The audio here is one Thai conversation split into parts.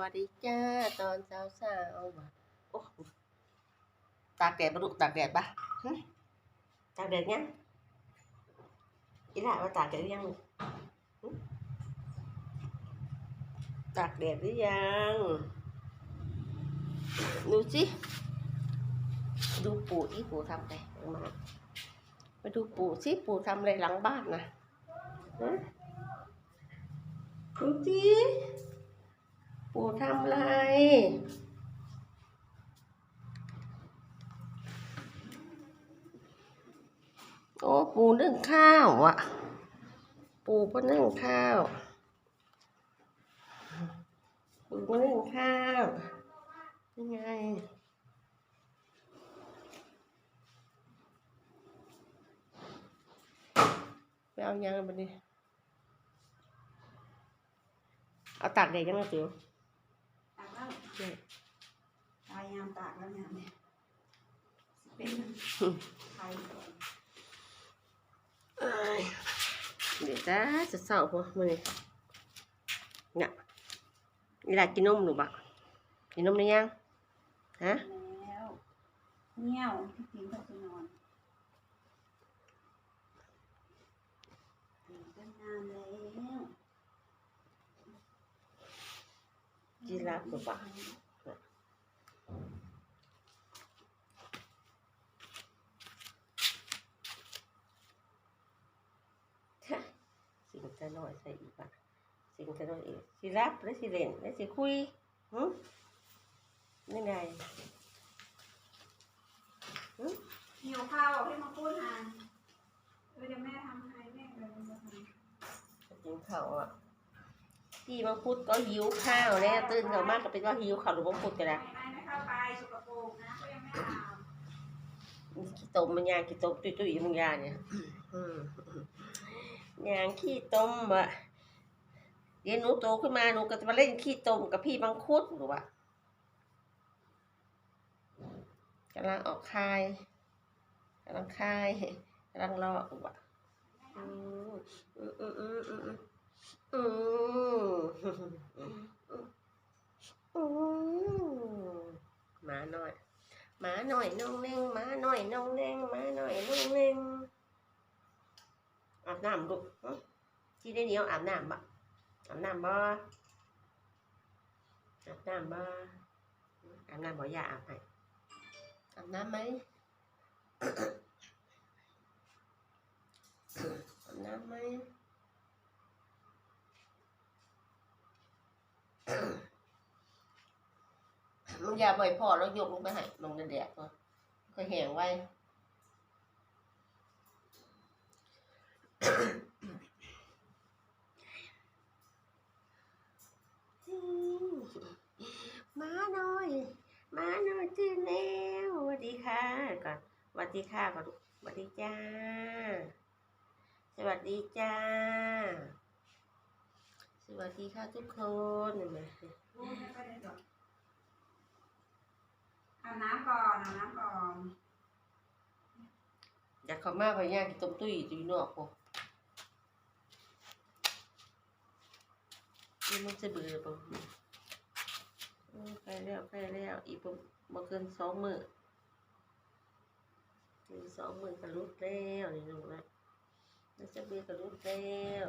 วัสดีจ้าตอนเช้าเช้าๆว่ะโอ้ตากแดดปะลูกตากแดดปะหึตากแดดยังอีหล่าว่าตากแดดหรือยังลูกหึตากแดดหรือยังดูสิดูปู่ที่ปู่ทำอะไรมามาดูปู่สิปู่ทำอะไรหลังบ้านนะฮะดูสิ ปู่ทำไร โอ้ ปู่นึ่งข้าวอะ ปู่ก็นึ่งข้าว ปู่ก็นึ่งข้าว ยังไงไปเอายังมาดิเอาตากแดดยังไงติ๋ว เนี่ยตายยามตากแล้วยามเนี่ยเป็นไทยก่อนเอ้ยเดี๋ยวจ้าจะเศร้าหัวมือนี่เนี่ยเวลากินนมหนูบะกินนมหรือยังฮะแล้วเงี้ยวพี่พิงก็จะนอนตื่นกันนานแล้ว กินแล้วหนูบะสิ่งจะน้อยใส่อีกบะสิงจะน้อยอีกสิรับหรือสิเล่นหรือสิคุยหึนี่ไงหึหิวข้าวให้มาพูดหานเออเดี๋ยวแม่ทำให้แม่เลยมาทำกินข้าวอะ พี่มังคุดก็หิวข้าวแล้วตื่นเช้ามากก็เป็นว่าหิวข้าวหรือมังคุดกันไม่นะไม่ไม่เข้าไปสกปรกนะก็ยังไม่อาบขี้ต้มมันยางขี้ต้มตุยตุยๆมึงยาเนี่ยอืมยางขี้ต้มอะเดี๋ยวหนูโตขึ้นมาหนูก็จะมาเล่นขี้ต้มกับพี่มังคุดหรือวะกำลังออกคายกำลังคายกำลังรอหรือวะอืมอืมอืมอืมอืมอืมอืมหมาหน่อย หมาหน่ อยน้องเน่งหมาหน่อยน้องเน่งหมาหน่อยน้องเน่งอาบน้ำลูกที่ได้เหนียวอาบน้ำบ่อาบน้ำบ่อาบน้ำบ่อาบน้ำบ่อยาอาบให้อาบน้ำไหมอาบน้ำไหม ย่าบ่อยพอแล้วยกลงไปให้มันจะแดกเนาค่อยแห้งไว้มาหน่อย มาหน่อยตื่นแล้วสวัสดีค่ะก่อนสวัสดีค่ะก่อนสวัสดีจ้า สวัสดีจ้า สวัสดีค่ะทุกคนเห็นไหม ลูกไม่ไปได้หรอกอาบน้ำก่อนอาน้ำก่อนอยากเข้ามาไปย่างกินต้มตุ้ยตุ้ยนอกพอนี่มันจะเบื่อปะไปแล้วไปแล้วอีกประมาเกินสองมืออีกสองมือก็รุดแล้วนี่น้องนะมันจะเบื่อก็รุดแล้ว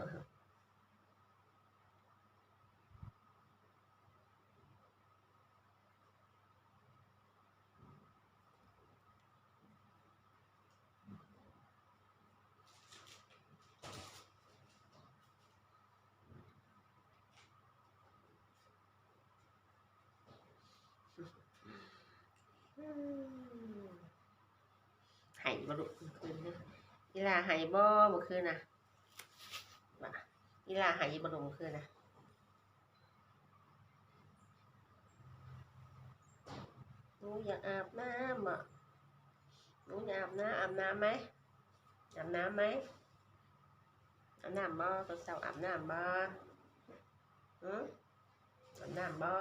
ไห้บ่ลุคืนนี้อีลาไห้บ่เมื่คืนนะว่าอีลาไห้บ่ลุคืนนะหนูอยากอาบน้ำอะหนูอยากอาบน้ำอาบน้ำไหมอาบน้ำไหมอาบน้ำบ่ตอนเช้าอาบน้ำบ่หืออาบน้ำบ่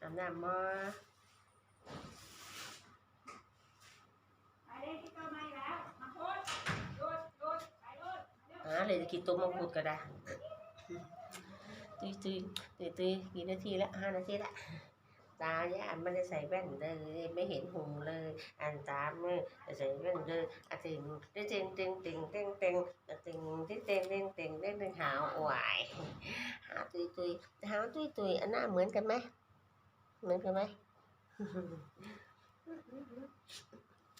อาบน้ำบ่ไปเล่นที่ต้นไม้แล้วมาพูดหยุดหยุดไปหยุดหาเลยจะกินตัวมังคุดก็ได้ตุยตุยตุยตุยกี่นาทีละห้านาทีละตาย่าไม่ได้ใส่แว่นเลยไม่เห็นหูเลย อันตามือใส่แว่นเลยอะติงได้เต็งเต็งเต็งเต็งเต็งอะติงได้เต็งเต็งเต็งได้เต็งหาวหวายหาตุยตุยหาวตุยตุยอันหน้าเหมือนกันไหม เหมือนกันไหม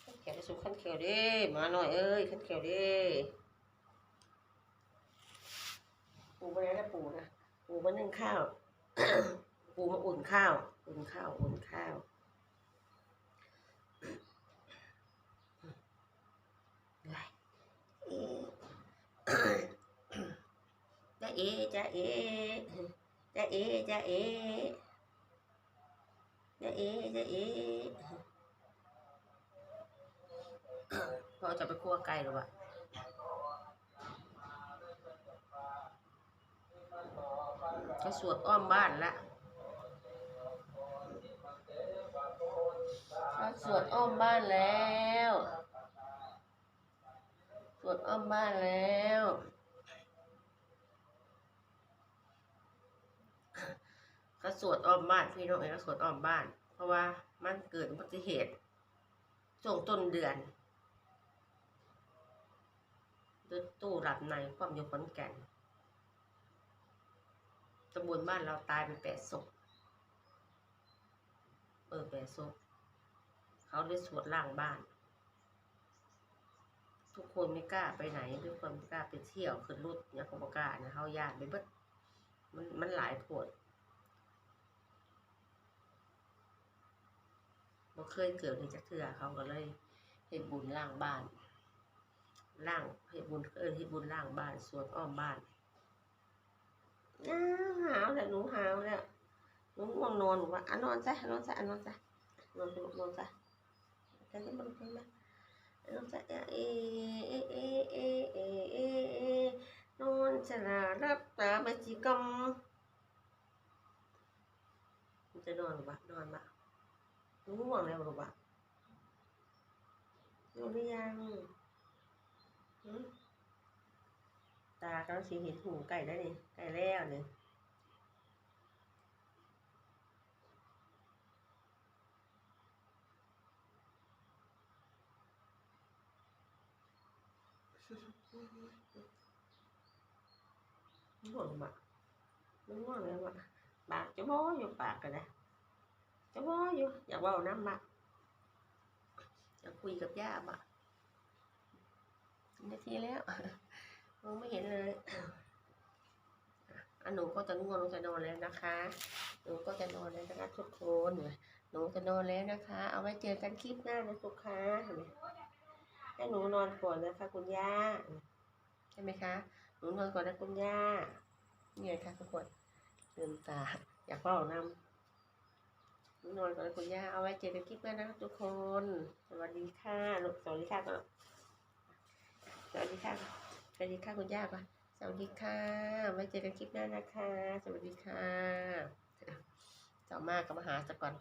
ขั้นเขียวได้สูขั้นเขียวดิมาหน่อยเอ้ยขั้นเขียวดิปูมาแล้วนะปูนะปูมานึ่งข้าวปูมาอุ่นข้าว อุ่นข้าว อุ่นข้าวจ้เอจ้าเอจ้าเอจ้าเอจ้า เอจ้าเอพ่อจะไปคั่วไก่หรือวะก็สวดอ้อมบ้านละก็สวดอ้อมบ้านแล้ว สวดอ้อมบ้านแล้วก็สวดอ้อมบ้านพี่น้องเองก็สวดอ้อมบ้าน เพราะว่ามันเกิดอุบัติเหตุช่วงต้นเดือนรถตู้หลับในความอยู่ขอนแก่นตำบลบ้านเราตายไปแปดศพเออแปดศพเขาเลยสวดล่างบ้าน ทุกคนไม่กล้าไปไหนทุกคนไม่กล้าไปเที่ยวขึ้นรถเนี่ยเขาบอกกล้านะเขาญาติไปเบิดมันมันหลายผด บ่เคยเกิดในจักเถื่อเขาก็เลยเห็ดบุญล่างบ้านล่างเห็ดบุญเอิ้เห็ดบุญล่างบ้านสวนอ้อมบ้านหาวแล้หนูหาวแล้วหนูง่วงนอนหนูว่าอะนอนซะนอนซะนอนซะนอนซะนอนซะกันจะบ่ลุกขึ้นมนอนซะเอเอเอเอเอเอเอนอนซะะรับตาไปจิกรรมจะนอนหรือว่านอนมา ง่วงแล้วหรือเปล่านอนหรือยังหืมตากำลังสีเห็นหูไก่ได้นี่ไก่แล้วนี่ง่วงมะมันง่วงเลยมะปากจะบ้ออยู่ปากกันนะ จะบ้ออยู่อยากว่าน้ำมะอยากคุยกับย่ามะนาทีแล้วมองไม่เห็นเลยอันหนูก็จะง่วงหนูจะนอนแล้วนะคะ หนูก็จะนอนแล้วนะคะทุกคนหนูจะนอนแล้วนะคะ เอาไว้เจอกันคลิปหน้านะทุกค้าให้หนูนอนก่อนนะคะ คุณย่าใช่ไหมคะ หนูนอนก่อนนะคุณย่านี่ไงคะทุกคนลืมตาอยากเฝ้านำ นูนอนก่อนนะคุณย่าเอาไว้เจอกันคลิปหน้านะทุกคน สวัสดีค่ะลูกสวัสดีค่ะก่อนสวัสดีค่ะสวัสดีค่ะคุณย่าก่อนสวัสดีค่ะไว้เจอกันคลิปหน้านะคะ สวัสดีค่ะต่อมากก็มาหาสักก่อน